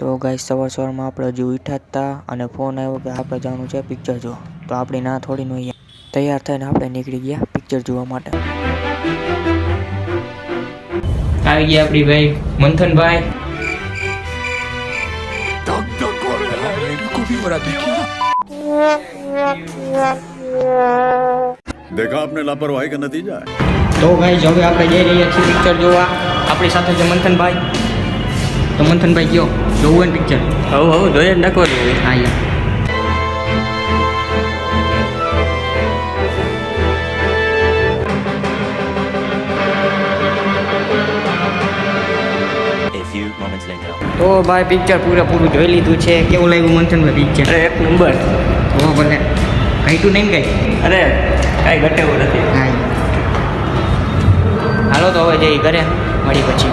તો ગાઈ સવાર સવારમાં આપણે હજુ ઉઠ્યા હતા અને ફોન આવ્યો કે આપણે જવાનું છે પિક્ચર જોવા. તો આપણે ના થોડી નો તૈયાર થઈને આપણે નીકળી ગયા પિક્ચર જોવા માટે. આવી ગયા આપણી ભાઈ મંથનભાઈ. દેખા આપને લાપરવાહી કે નતીજા તો ગાઈસ હવે આપણે જઈ રહ્યા છીએ પિક્ચર જોવા. આપણી સાથે જે મંથનભાઈ. તો મંથનભાઈ ગયો. જોવું પિક્ચર હવું હવું જોઈએ જ નાખવાનું હોય. હા યાર. A few moments later. તો ભાઈ પિક્ચર પૂરેપૂરું જોઈ લીધું છે. કેવું લાગ્યું મંથનભાઈ પિક્ચર અરે એક નંબર હો ભલે. ઘટ્યું નહીં ને કઈ? અરે કાંઈ ઘટે એવું નથી. હા હાલો તો હવે જઈ ઘરે. મળી પછી.